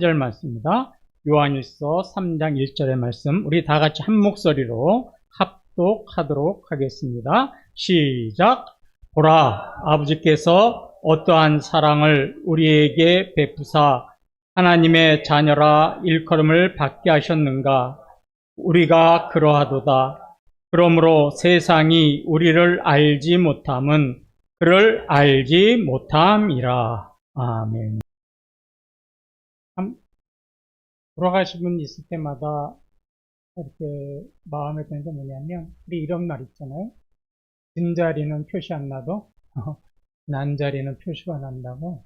절 말씀입니다. 요한일서 3장 1절의 말씀 우리 다 같이 한 목소리로 합독하도록 하겠습니다. 시작. 보라 아버지께서 어떠한 사랑을 우리에게 베푸사 하나님의 자녀라 일컬음을 받게 하셨는가 우리가 그러하도다. 그러므로 세상이 우리를 알지 못함은 그를 알지 못함이라. 아멘. 돌아가신 분 있을 때마다 이렇게 마음에 드는 게 뭐냐면, 우리 이런 말 있잖아요. 든 자리는 표시 안 나도, 난 자리는 표시가 난다고,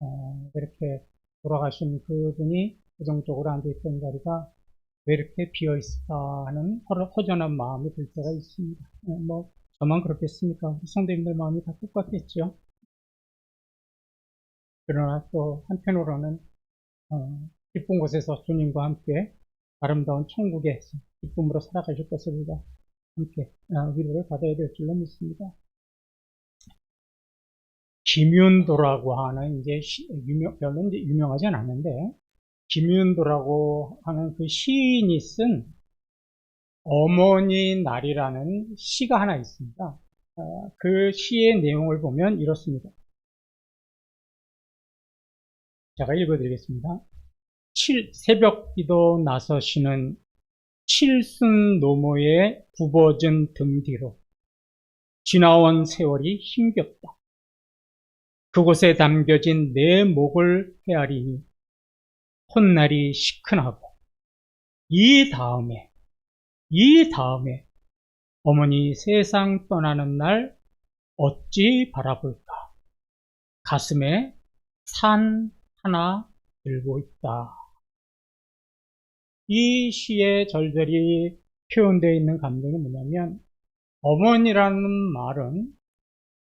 어, 이렇게 돌아가신 그분이 고정적으로 앉아있던 자리가 왜 이렇게 비어있을까 하는 허전한 마음이 들 때가 있습니다. 어, 뭐, 저만 그렇겠습니까? 성도님들 마음이 다 똑같겠죠. 그러나 또 한편으로는 어, 기쁜 곳에서 주님과 함께 아름다운 천국에서 기쁨으로 살아가실 우리가 함께 아, 위로를 받아야 될 줄로 믿습니다. 김윤도라고 하는 이제 시, 유명, 별로 이제 유명하지 않았는데 김윤도라고 하는 그 시인이 쓴 어머니 날이라는 시가 하나 있습니다. 어, 그 시의 내용을 보면 이렇습니다. 제가 읽어드리겠습니다. 칠, 새벽 기도 나서시는 칠순 노모의 굽어진 등 뒤로 지나온 세월이 힘겹다. 그곳에 담겨진 내 목을 헤아리니 콧날이 시큰하고 이 다음에 이 다음에 어머니 세상 떠나는 날 어찌 바라볼까 가슴에 산 하나 들고 있다. 이 시의 절절히 표현되어 있는 감정이 뭐냐면 어머니라는 말은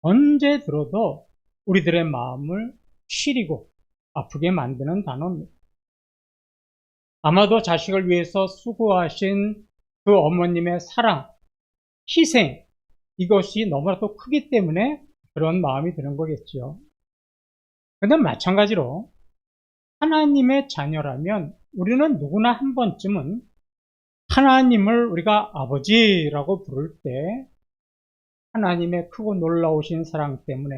언제 들어도 우리들의 마음을 시리고 아프게 만드는 단어입니다. 아마도 자식을 위해서 수고하신 그 어머님의 사랑, 희생, 이것이 너무나도 크기 때문에 그런 마음이 드는 거겠죠. 근데 마찬가지로 하나님의 자녀라면 우리는 누구나 한 번쯤은 하나님을 우리가 아버지라고 부를 때 하나님의 크고 놀라우신 사랑 때문에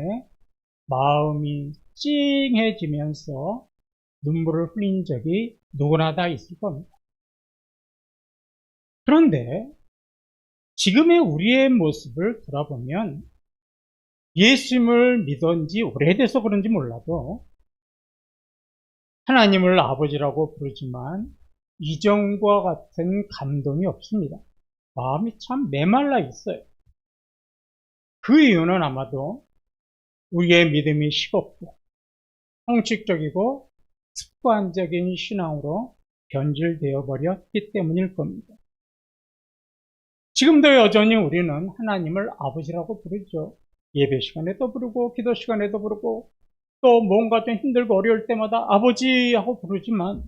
마음이 찡해지면서 눈물을 흘린 적이 누구나 다 있을 겁니다. 그런데 지금의 우리의 모습을 돌아보면 예수님을 믿은 지 오래돼서 그런지 몰라도 하나님을 아버지라고 부르지만 이전과 같은 감동이 없습니다. 마음이 참 메말라 있어요. 그 이유는 아마도 우리의 믿음이 식었고 형식적이고 습관적인 신앙으로 변질되어 버렸기 때문일 겁니다. 지금도 여전히 우리는 하나님을 아버지라고 부르죠. 예배 시간에도 부르고 기도 시간에도 부르고 또 뭔가 좀 힘들고 어려울 때마다 아버지 하고 부르지만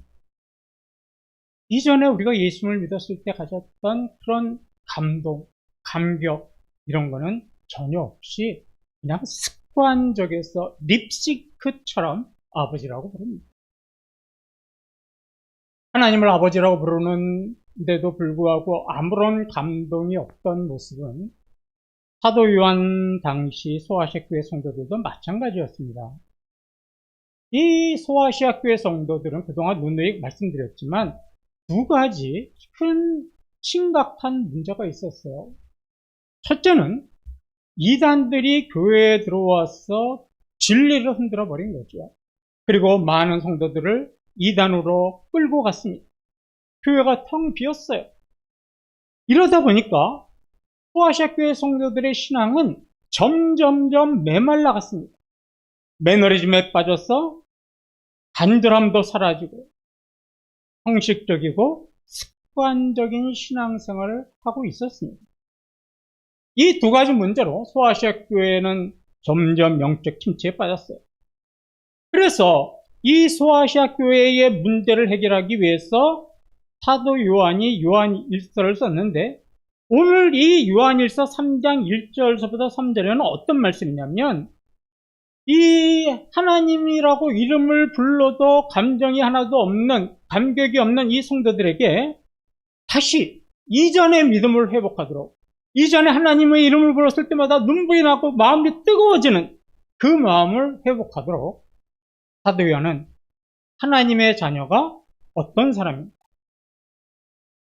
이전에 우리가 예수님을 믿었을 때 가졌던 그런 감동, 감격 이런 거는 전혀 없이 그냥 습관적에서 립시크처럼 아버지라고 부릅니다. 하나님을 아버지라고 부르는데도 불구하고 아무런 감동이 없던 모습은 사도 요한 당시 교회 성도들도 마찬가지였습니다. 이 소아시아 교회 성도들은 그동안 누누이 말씀드렸지만 두 가지 큰 심각한 문제가 있었어요. 첫째는 이단들이 교회에 들어와서 진리를 흔들어 버린 거죠. 그리고 많은 성도들을 이단으로 끌고 갔습니다. 교회가 텅 비었어요. 이러다 보니까 소아시아 교회 성도들의 신앙은 점점점 메말라 갔습니다. 매너리즘에 빠져서 간절함도 사라지고 형식적이고 습관적인 신앙생활을 하고 있었습니다. 이 두 가지 문제로 소아시아 교회는 점점 영적 침체에 빠졌어요. 그래서 이 소아시아 교회의 문제를 해결하기 위해서 사도 요한이 요한 일서를 썼는데 오늘 이 요한 일서 3장 1절서부터 3절에는 어떤 말씀이냐면 이 하나님이라고 이름을 불러도 감정이 하나도 없는, 감격이 없는 이 성도들에게 다시 이전의 믿음을 회복하도록, 이전에 하나님의 이름을 불렀을 때마다 눈물이 나고 마음이 뜨거워지는 그 마음을 회복하도록 사도 요한은 하나님의 자녀가 어떤 사람입니까?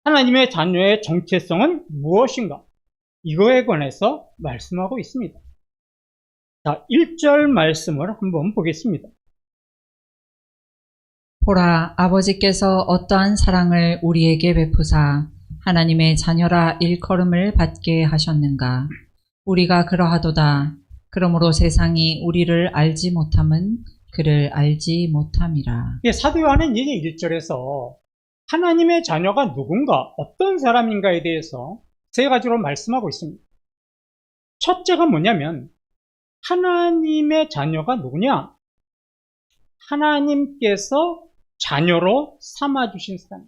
하나님의 자녀의 정체성은 무엇인가? 이거에 관해서 말씀하고 있습니다. 자, 1절 말씀을 한번 보겠습니다. 보라, 아버지께서 어떠한 사랑을 우리에게 베푸사 하나님의 자녀라 일컬음을 받게 하셨는가? 우리가 그러하도다. 그러므로 세상이 우리를 알지 못함은 그를 알지 못함이라. 예, 사도 요한은 이제 1절에서 하나님의 자녀가 누군가, 어떤 사람인가에 대해서 세 가지로 말씀하고 있습니다. 첫째가 뭐냐면, 하나님의 자녀가 누구냐? 하나님께서 자녀로 삼아주신 사람.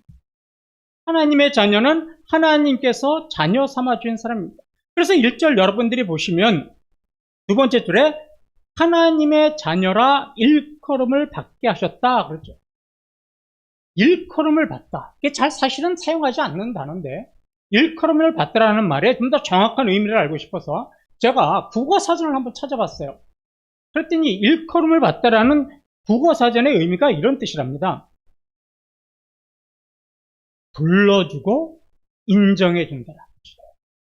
하나님의 자녀는 하나님께서 자녀 삼아주신 사람입니다. 그래서 1절 여러분들이 보시면 두 번째 줄에 하나님의 자녀라 일컬음을 받게 하셨다. 그렇죠. 일컬음을 받다. 이게 잘 사실은 사용하지 않는 단어인데 일컬음을 받다라는 말에 좀 더 정확한 의미를 알고 싶어서 제가 국어 사전을 한번 찾아봤어요. 그랬더니 일컬음을 받다라는 국어 사전의 의미가 이런 뜻이랍니다. 불러주고 인정해준다.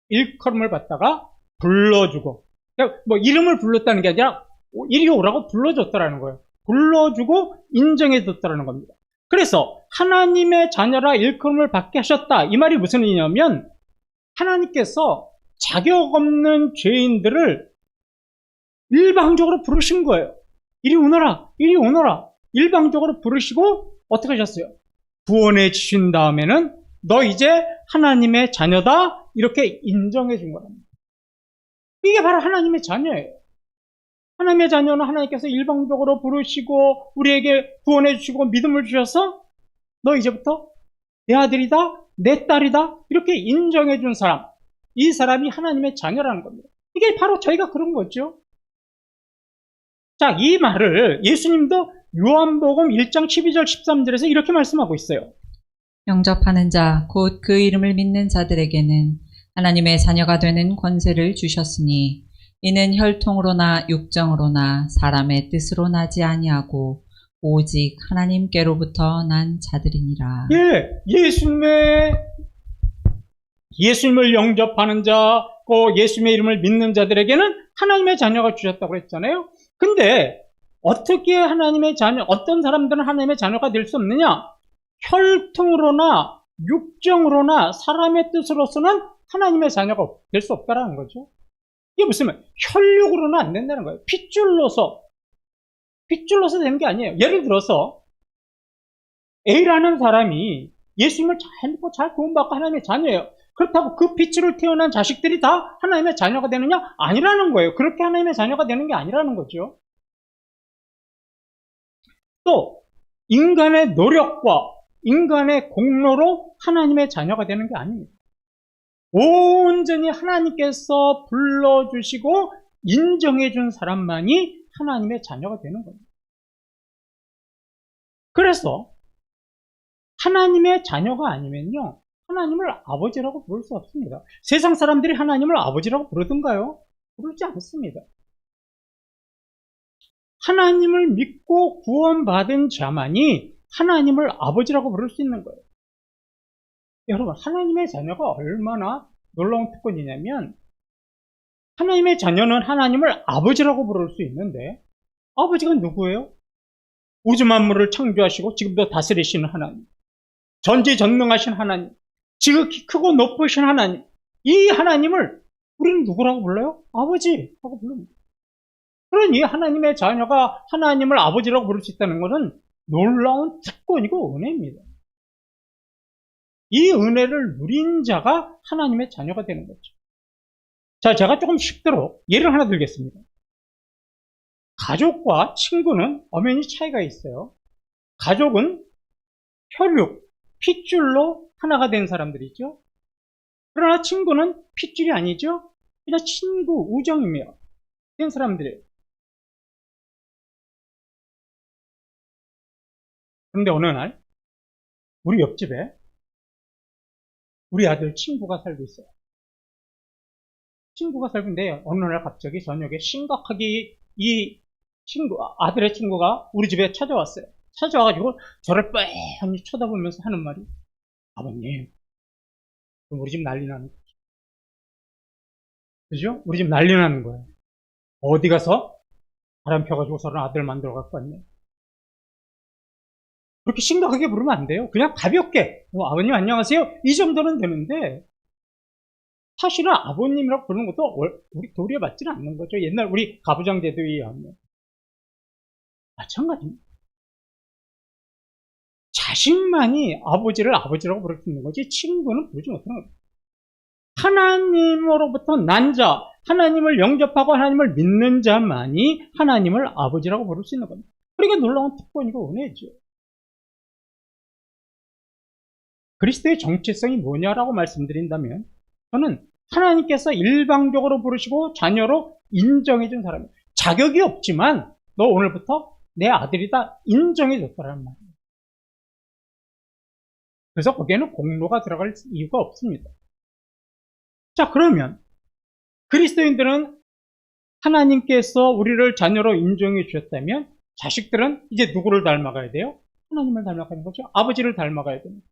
일컬음을 받다가 불러주고 그러니까 뭐 이름을 불렀다는 게 아니라 이리 오라고 불러줬다라는 거예요. 불러주고 인정해줬다라는 겁니다. 그래서 하나님의 자녀라 일컬음을 받게 하셨다. 이 말이 무슨 의미냐면 하나님께서 자격 없는 죄인들을 일방적으로 부르신 거예요. 이리 오너라, 이리 오너라. 일방적으로 부르시고 어떻게 하셨어요? 구원해 주신 다음에는 너 이제 하나님의 자녀다. 이렇게 인정해 준 겁니다. 이게 바로 하나님의 자녀예요. 하나님의 자녀는 하나님께서 일방적으로 부르시고 우리에게 구원해 주시고 믿음을 주셔서 너 이제부터 내 아들이다, 내 딸이다 이렇게 인정해 준 사람. 이 사람이 하나님의 자녀라는 겁니다. 이게 바로 저희가 그런 거죠. 자, 이 말을 예수님도 요한복음 1장 12절 13절에서 이렇게 말씀하고 있어요. 영접하는 자, 곧 그 이름을 믿는 자들에게는 하나님의 자녀가 되는 권세를 주셨으니 이는 혈통으로나 육정으로나 사람의 뜻으로 나지 아니하고 오직 하나님께로부터 난 자들이니라. 예, 예수님의 예수님을 영접하는 자, 그 예수님의 이름을 믿는 자들에게는 하나님의 자녀가 주셨다고 했잖아요. 근데 어떻게 하나님의 자녀, 어떤 사람들은 하나님의 자녀가 될 수 없느냐? 혈통으로나 육정으로나 사람의 뜻으로서는 하나님의 자녀가 될 수 없다라는 거죠. 이게 무슨 말? 혈육으로는 안 된다는 거예요. 핏줄로서 핏줄로서 되는 게 아니에요. 예를 들어서 A라는 사람이 예수님을 잘 믿고 잘 구원받고 하나님의 자녀예요. 그렇다고 그 핏줄을 태어난 자식들이 다 하나님의 자녀가 되느냐? 아니라는 거예요. 그렇게 하나님의 자녀가 되는 게 아니라는 거죠. 또 인간의 노력과 인간의 공로로 하나님의 자녀가 되는 게 아닙니다. 온전히 하나님께서 불러주시고 인정해준 사람만이 하나님의 자녀가 되는 겁니다. 그래서 하나님의 자녀가 아니면요. 하나님을 아버지라고 부를 수 없습니다. 세상 사람들이 하나님을 아버지라고 부르던가요? 부르지 않습니다. 하나님을 믿고 구원받은 자만이 하나님을 아버지라고 부를 수 있는 거예요. 여러분, 하나님의 자녀가 얼마나 놀라운 특권이냐면, 하나님의 자녀는 하나님을 아버지라고 부를 수 있는데, 아버지가 누구예요? 우주 만물을 창조하시고 지금도 다스리시는 하나님. 전지전능하신 하나님. 지극히 크고 높으신 하나님. 이 하나님을 우리는 누구라고 불러요? 아버지라고 부릅니다. 그러니 하나님의 자녀가 하나님을 아버지라고 부를 수 있다는 것은 놀라운 특권이고 은혜입니다. 이 은혜를 누린 자가 하나님의 자녀가 되는 거죠. 자, 제가 조금 쉽도록 예를 하나 들겠습니다. 가족과 친구는 엄연히 차이가 있어요. 가족은 혈육, 핏줄로 하나가 된 사람들이죠. 그러나 친구는 핏줄이 아니죠. 그냥 친구, 우정이며 된 사람들이에요. 그런데 어느 날 우리 옆집에 우리 아들 친구가 살고 있어요. 친구가 살고 있는데 어느 날 갑자기 저녁에 심각하게 이 친구, 아들의 친구가 우리 집에 찾아왔어요. 찾아와가지고 저를 뻔히 쳐다보면서 하는 말이 아버님 우리 집 난리 나는 거죠. 그죠? 우리 집 난리 나는 거예요. 어디 가서 바람 펴가지고 저런 아들 만들어 갖고 왔네. 그렇게 심각하게 부르면 안 돼요. 그냥 가볍게 뭐, 아버님 안녕하세요 이 정도는 되는데 사실은 아버님이라고 부르는 것도 월- 우리 도리에 맞지는 않는 거죠. 옛날 우리 가부장 제도에 의하면 마찬가지입니다. 자식만이 아버지를 아버지라고 부를 수 있는 거지 친구는 부르지 못하는 거예요. 하나님으로부터 난 자, 하나님을 영접하고 하나님을 믿는 자만이 하나님을 아버지라고 부를 수 있는 겁니다. 그러니까 놀라운 특권이고 은혜죠. 그리스도의 정체성이 뭐냐라고 말씀드린다면 저는 하나님께서 일방적으로 부르시고 자녀로 인정해 준 사람이에요. 자격이 없지만 너 오늘부터 내 아들이다 인정해 줬다는 말이에요. 그래서 거기에는 공로가 들어갈 이유가 없습니다. 자, 그러면 그리스도인들은 하나님께서 우리를 자녀로 인정해 주셨다면 자식들은 이제 누구를 닮아가야 돼요? 하나님을 닮아가는 거죠. 아버지를 닮아가야 됩니다.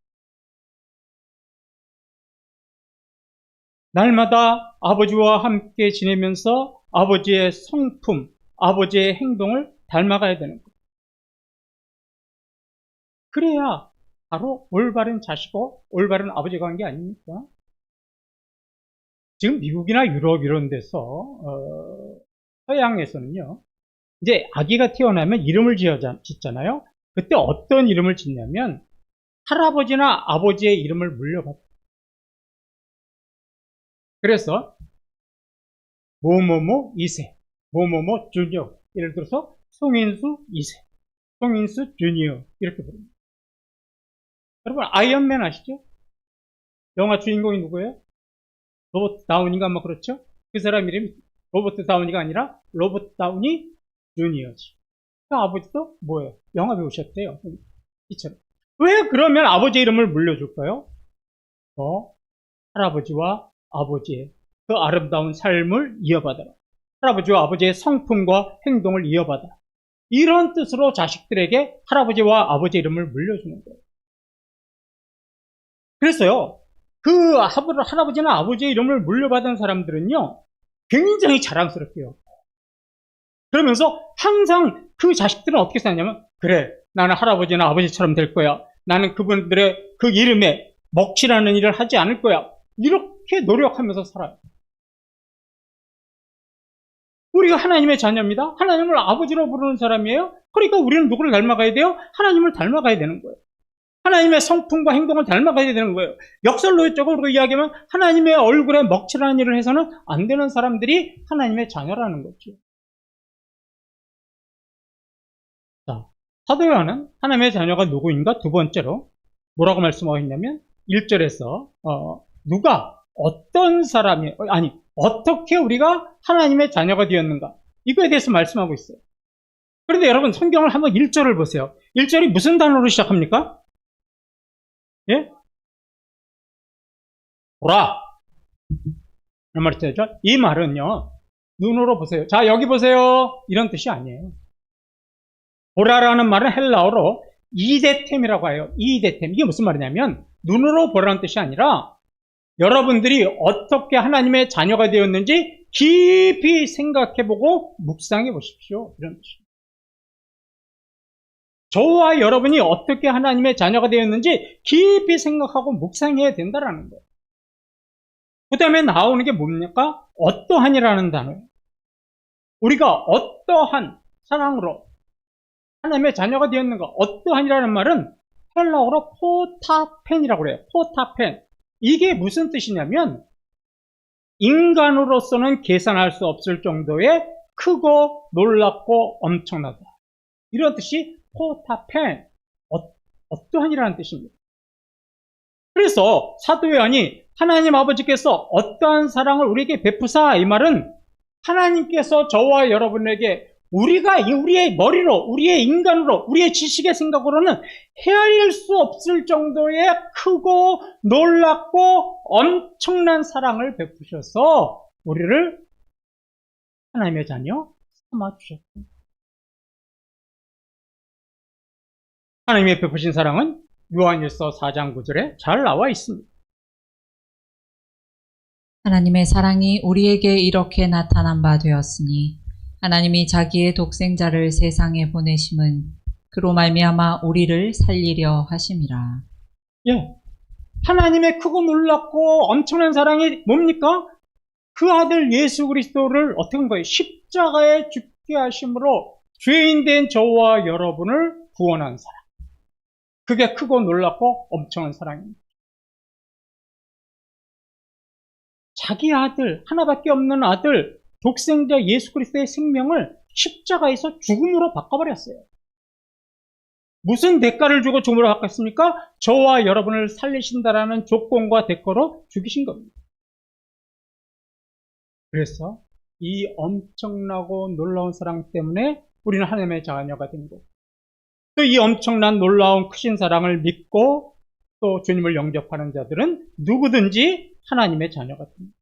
날마다 아버지와 함께 지내면서 아버지의 성품, 아버지의 행동을 닮아가야 되는 거예요. 그래야 바로 올바른 자식과 올바른 아버지 관계 아닙니까? 지금 미국이나 유럽 이런 데서 어, 서양에서는요. 이제 아기가 태어나면 이름을 지어 짓잖아요. 그때 어떤 이름을 짓냐면 할아버지나 아버지의 이름을 물려받아요. 그래서 뭐뭐뭐 2세, 뭐뭐뭐 주니어 예를 들어서 송인수 2세, 송인수 주니어 이렇게 부릅니다. 여러분 아이언맨 아시죠? 영화 주인공이 누구예요? 로버트 다우니가 뭐 그렇죠? 그 사람 이름이 로버트 다우니가 아니라 로버트 다우니 주니어지. 그 아버지도 뭐예요? 영화 배우셨대요. 이처럼. 왜 그러면 아버지 이름을 물려줄까요? 어, 할아버지와 아버지의 그 아름다운 삶을 이어받아라. 할아버지와 아버지의 성품과 행동을 이어받아. 이런 뜻으로 자식들에게 할아버지와 아버지 이름을 물려주는 거예요. 그래서요, 그 할아버지나 아버지의 이름을 물려받은 사람들은요, 굉장히 자랑스럽게요. 그러면서 항상 그 자식들은 어떻게 사냐면, 그래, 나는 할아버지나 아버지처럼 될 거야. 나는 그분들의 그 이름에 먹칠하는 일을 하지 않을 거야. 이렇게 노력하면서 살아요. 우리가 하나님의 자녀입니다. 하나님을 아버지로 부르는 사람이에요. 그러니까 우리는 누구를 닮아가야 돼요? 하나님을 닮아가야 되는 거예요. 하나님의 성품과 행동을 닮아가야 되는 거예요. 역설로적으로 이야기하면 하나님의 얼굴에 먹칠하는 일을 해서는 안 되는 사람들이 하나님의 자녀라는 거죠. 자, 사도 요한은 하나님의 자녀가 누구인가? 두 번째로 뭐라고 말씀하고 있냐면 1절에서 어, 누가 어떤 사람이 아니 어떻게 우리가 하나님의 자녀가 되었는가 이거에 대해서 말씀하고 있어요. 그런데 여러분 성경을 한번 1절을 보세요. 1절이 무슨 단어로 시작합니까? 예? 보라. 이런 말이 되죠? 이 말은요, 눈으로 보세요. 자, 여기 보세요. 이런 뜻이 아니에요. 보라라는 말은 헬라어로 이데템이라고 해요. 이데템. 이게 무슨 말이냐면, 눈으로 보라는 뜻이 아니라, 여러분들이 어떻게 하나님의 자녀가 되었는지 깊이 생각해보고 묵상해 보십시오. 이런 뜻입니다. 저와 여러분이 어떻게 하나님의 자녀가 되었는지 깊이 생각하고 묵상해야 된다라는 거예요. 그 다음에 나오는 게 뭡니까? 어떠한이라는 단어예요. 우리가 어떠한 사랑으로 하나님의 자녀가 되었는가? 어떠한이라는 말은 헬라어로 포타펜이라고 그래요. 포타펜. 이게 무슨 뜻이냐면 인간으로서는 계산할 수 없을 정도의 크고 놀랍고 엄청나다. 이런 뜻이 포타펜, 어, 떠한이라는 뜻입니다. 그래서 사도 요한이 하나님 아버지께서 어떠한 사랑을 우리에게 베푸사 이 말은 하나님께서 저와 여러분에게 우리가 이 우리의 머리로, 우리의 인간으로, 우리의 지식의 생각으로는 헤아릴 수 없을 정도의 크고 놀랍고 엄청난 사랑을 베푸셔서 우리를 하나님의 자녀 삼아 주셨습니다. 하나님의 베푸신 사랑은 요한일서 4장 9절에 잘 나와 있습니다. 하나님의 사랑이 우리에게 이렇게 나타난 바 되었으니 하나님이 자기의 독생자를 세상에 보내심은 그로 말미암아 우리를 살리려 하심이라. 예. 하나님의 크고 놀랍고 엄청난 사랑이 뭡니까? 그 아들 예수 그리스도를 어떻게 한 거예요? 십자가에 죽게 하심으로 죄인 된 저와 여러분을 구원한 사랑. 그게 크고 놀랍고 엄청난 사랑입니다. 자기 아들, 하나밖에 없는 아들, 독생자 예수 그리스도의 생명을 십자가에서 죽음으로 바꿔버렸어요. 무슨 대가를 주고 죽음으로 바꿨습니까? 저와 여러분을 살리신다라는 조건과 대가로 죽이신 겁니다. 그래서 이 엄청나고 놀라운 사랑 때문에 우리는 하나님의 자녀가 된 거고 또 이 엄청난 놀라운 크신 사랑을 믿고 또 주님을 영접하는 자들은 누구든지 하나님의 자녀가 됩니다.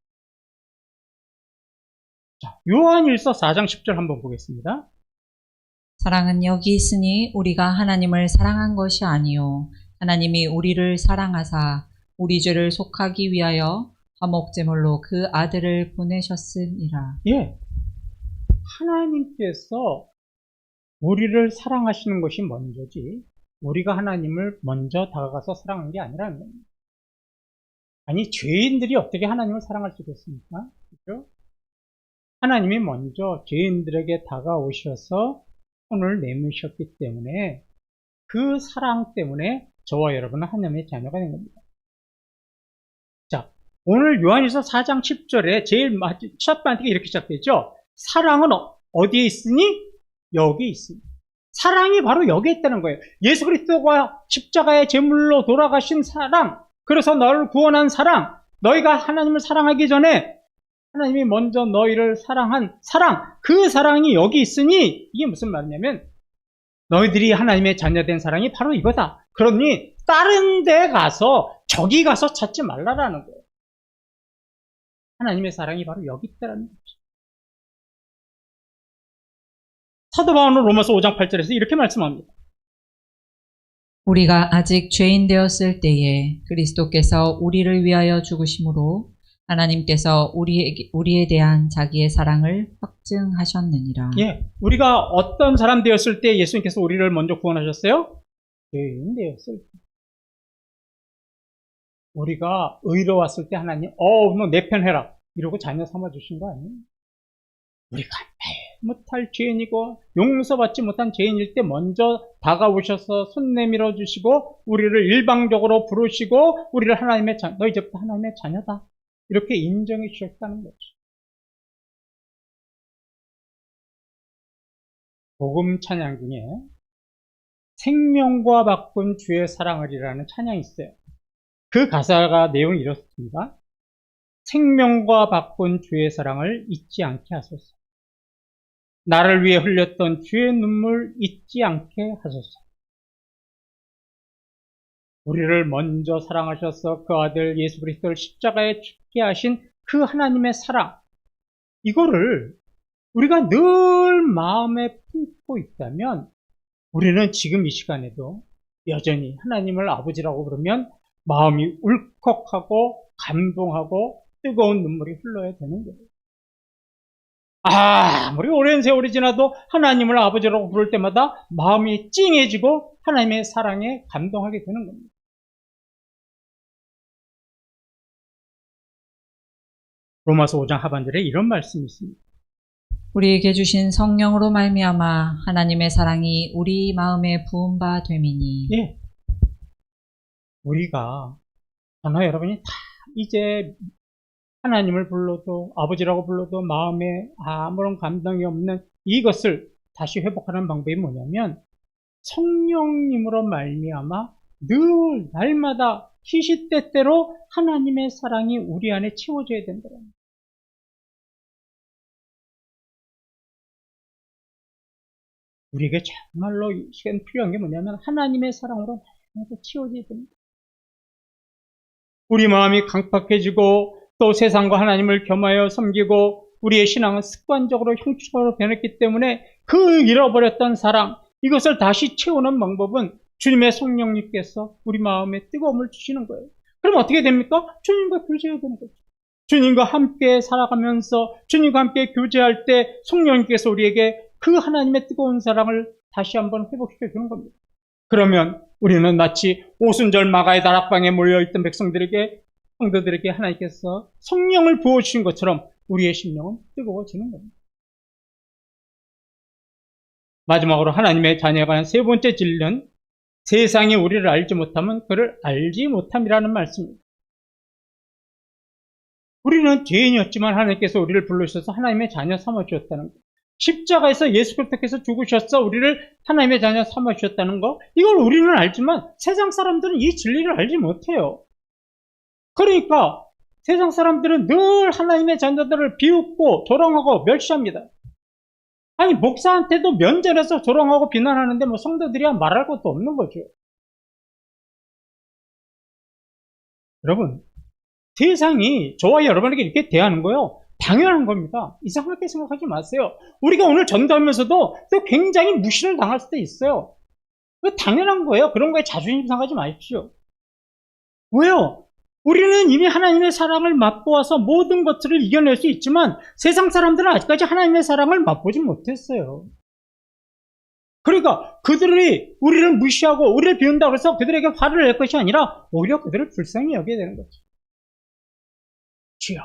자, 요한일서 4장 10절 한번 보겠습니다. 사랑은 여기 있으니 우리가 하나님을 사랑한 것이 아니요 하나님이 우리를 사랑하사 우리 죄를 속하기 위하여 화목제물로 그 아들을 보내셨음이라. 예. 하나님께서 우리를 사랑하시는 것이 먼저지, 우리가 하나님을 먼저 다가가서 사랑한 게 아니라는 겁니다. 아니, 죄인들이 어떻게 하나님을 사랑할 수 있겠습니까? 그죠? 하나님이 먼저 죄인들에게 다가오셔서 손을 내미셨기 때문에 그 사랑 때문에 저와 여러분은 하나님의 자녀가 된 겁니다. 자, 오늘 요한일서 4장 10절에 제일 첫 번째가 이렇게 시작되죠. 사랑은 어디에 있으니? 여기 있습니다. 사랑이 바로 여기에 있다는 거예요. 예수 그리스도가 십자가의 제물로 돌아가신 사랑, 그래서 너를 구원한 사랑, 너희가 하나님을 사랑하기 전에 하나님이 먼저 너희를 사랑한 사랑, 그 사랑이 여기 있으니 이게 무슨 말이냐면 너희들이 하나님의 자녀된 사랑이 바로 이거다. 그러니 다른 데 가서 저기 가서 찾지 말라라는 거예요. 하나님의 사랑이 바로 여기 있다는 거죠. 사도 바울은 로마서 5장 8절에서 이렇게 말씀합니다. 우리가 아직 죄인 되었을 때에 그리스도께서 우리를 위하여 죽으심으로 하나님께서 우리에, 우리에 대한 자기의 사랑을 확증하셨느니라. 예, 우리가 어떤 사람 되었을 때 예수님께서 우리를 먼저 구원하셨어요? 죄인 되었을 때. 우리가 의로웠을 때 하나님, 어, 너 내 편 해라. 이러고 자녀 삼아 주신 거 아니에요? 우리가 못할 죄인이고 용서받지 못한 죄인일 때 먼저 다가오셔서 손 내밀어 주시고 우리를 일방적으로 부르시고 우리를 하나님의 자, 너 이제부터 하나님의 자녀다. 이렇게 인정해 주셨다는 거죠. 복음 찬양 중에 생명과 바꾼 주의 사랑을이라는 찬양이 있어요. 그 가사가 내용이 이렇습니다. 생명과 바꾼 주의 사랑을 잊지 않게 하소서. 나를 위해 흘렸던 주의 눈물 잊지 않게 하소서. 우리를 먼저 사랑하셔서 그 아들 예수 그리스도를 십자가에 죽게 하신 그 하나님의 사랑. 이거를 우리가 늘 마음에 품고 있다면 우리는 지금 이 시간에도 여전히 하나님을 아버지라고 부르면 마음이 울컥하고 감동하고 뜨거운 눈물이 흘러야 되는 거예요. 아, 아무리 오랜 세월이 지나도 하나님을 아버지라고 부를 때마다 마음이 찡해지고 하나님의 사랑에 감동하게 되는 겁니다. 로마서 5장 하반절에 이런 말씀이 있습니다. 우리에게 주신 성령으로 말미암아 하나님의 사랑이 우리 마음에 부은 바 됨이니 예. 우리가 저나 여러분이 다 이제 하나님을 불러도 아버지라고 불러도 마음에 아무런 감동이 없는 이것을 다시 회복하는 방법이 뭐냐면 성령님으로 말미암아 늘 날마다 시시때때로 하나님의 사랑이 우리 안에 채워져야 된다는 우리에게 정말로 이 시간 필요한 게 뭐냐면 하나님의 사랑으로 날마다 치워져야 됩니다. 우리 마음이 강팍해지고 또 세상과 하나님을 겸하여 섬기고 우리의 신앙은 습관적으로 형식적으로 변했기 때문에 그 잃어버렸던 사랑 이것을 다시 채우는 방법은 주님의 성령님께서 우리 마음에 뜨거움을 주시는 거예요. 그럼 어떻게 됩니까? 주님과 교제해야 되는 거죠. 주님과 함께 살아가면서 주님과 함께 교제할 때 성령님께서 우리에게 그 하나님의 뜨거운 사랑을 다시 한번 회복시켜 주는 겁니다. 그러면 우리는 마치 오순절 마가의 다락방에 몰려있던 백성들에게 성도들에게 하나님께서 성령을 부어주신 것처럼 우리의 심령은 뜨거워지는 겁니다. 마지막으로 하나님의 자녀에 관한 세 번째 진리는 세상이 우리를 알지 못하면 그를 알지 못함이라는 말씀입니다. 우리는 죄인이었지만 하나님께서 우리를 불러주셔서 하나님의 자녀 삼아주셨다는 것. 십자가에서 예수 그리스도께서 죽으셔서 우리를 하나님의 자녀 삼아주셨다는 거. 이걸 우리는 알지만 세상 사람들은 이 진리를 알지 못해요. 그러니까 세상 사람들은 늘 하나님의 자녀들을 비웃고 조롱하고 멸시합니다. 아니 목사한테도 면전에서 조롱하고 비난하는데 뭐 성도들이야 말할 것도 없는 거죠. 여러분 세상이 저와 여러분에게 이렇게 대하는 거요 당연한 겁니다. 이상하게 생각하지 마세요. 우리가 오늘 전도하면서도 또 굉장히 무시를 당할 수도 있어요. 그 당연한 거예요. 그런 거에 자존심 상하지 마십시오. 왜요? 우리는 이미 하나님의 사랑을 맛보아서 모든 것들을 이겨낼 수 있지만 세상 사람들은 아직까지 하나님의 사랑을 맛보지 못했어요. 그러니까 그들이 우리를 무시하고 우리를 비운다고 해서 그들에게 화를 낼 것이 아니라 오히려 그들을 불쌍히 여겨야 되는 거죠. 주여.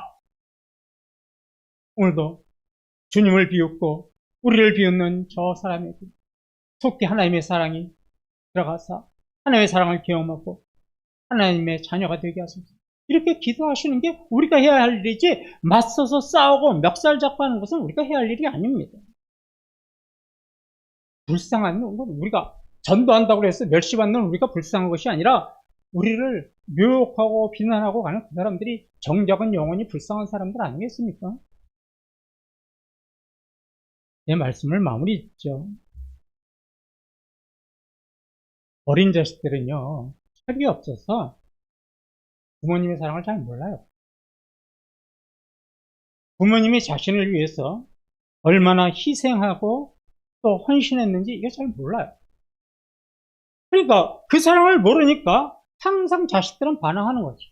오늘도 주님을 비웃고 우리를 비웃는 저 사람에게 속히 하나님의 사랑이 들어가서 하나님의 사랑을 경험하고 하나님의 자녀가 되게 하소서. 이렇게 기도하시는 게 우리가 해야 할 일이지 맞서서 싸우고 멱살 잡고 하는 것은 우리가 해야 할 일이 아닙니다. 불쌍한 건 우리가 전도한다고 해서 멸시받는 우리가 불쌍한 것이 아니라 우리를 묘욕하고 비난하고 가는 그 사람들이 정적은 영원히 불쌍한 사람들 아니겠습니까? 내 말씀을 마무리 짓죠. 어린 자식들은요, 철이 없어서 부모님의 사랑을 잘 몰라요. 부모님이 자신을 위해서 얼마나 희생하고 또 헌신했는지 이게 잘 몰라요. 그러니까 그 사랑을 모르니까 항상 자식들은 반항하는 거죠.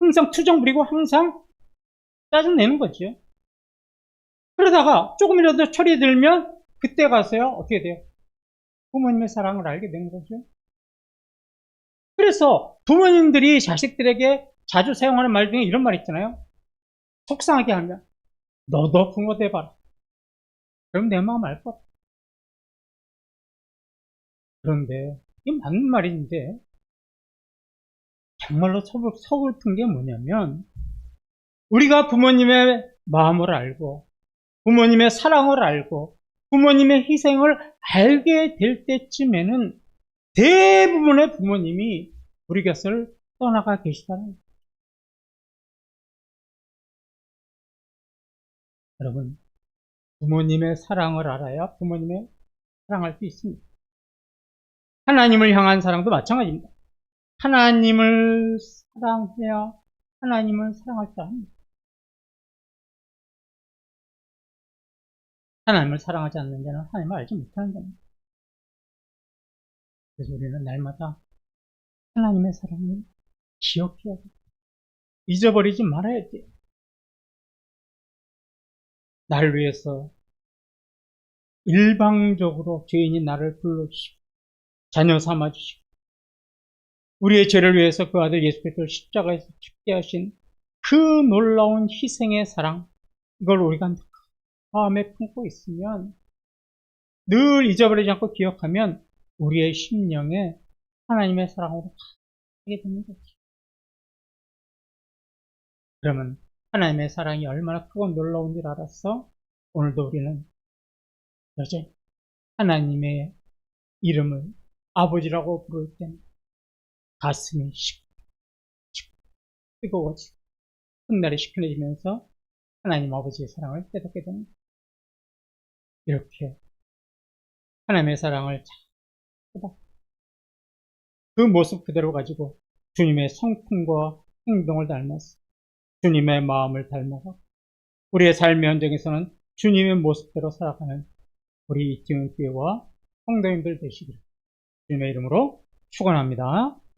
항상 투정 부리고 항상 짜증내는 거죠. 그러다가 조금이라도 철이 들면 그때 가서요 어떻게 돼요? 부모님의 사랑을 알게 되는 거죠. 그래서 부모님들이 자식들에게 자주 사용하는 말 중에 이런 말 있잖아요. 속상하게 하면 너도 부모 돼봐라. 그럼 내 마음 알 거야. 그런데 이게 맞는 말인데 정말로 서글, 서글픈 게 뭐냐면 우리가 부모님의 마음을 알고 부모님의 사랑을 알고 부모님의 희생을 알게 될 때쯤에는 대부분의 부모님이 우리 곁을 떠나가 계시다는 거예요. 여러분, 부모님의 사랑을 알아야 부모님의 사랑할 수 있습니다. 하나님을 향한 사랑도 마찬가지입니다. 하나님을 사랑해야 하나님을 사랑할 수 합니다. 하나님을 사랑하지 않는 자는 하나님을 알지 못하는 자입니다. 그래서 우리는 날마다 하나님의 사랑을 기억해야 돼. 잊어버리지 말아야 돼. 나를 위해서 일방적으로 죄인이 나를 불러주시고 자녀 삼아주시고 우리의 죄를 위해서 그 아들 예수 그리스도를 십자가에서 죽게 하신 그 놀라운 희생의 사랑 이걸 우리가 마음에 품고 있으면 늘 잊어버리지 않고 기억하면 우리의 심령에 하나님의 사랑으로 되는 거죠. 그러면 하나님의 사랑이 얼마나 크고 놀라운 줄 알았어? 오늘도 우리는 여전히 하나님의 이름을 아버지라고 부를 때는 가슴이 뜨거워지고 훗날이 시큰해지면서 하나님 아버지의 사랑을 깨닫게 됩니다. 이렇게 하나님의 사랑을 잘. 그 모습 그대로 가지고 주님의 성품과 행동을 닮아서 주님의 마음을 닮아서 우리의 삶의 현장에서는 주님의 모습대로 살아가는 우리 이티온교회와 성도님들 되시기를 주님의 이름으로 축원합니다.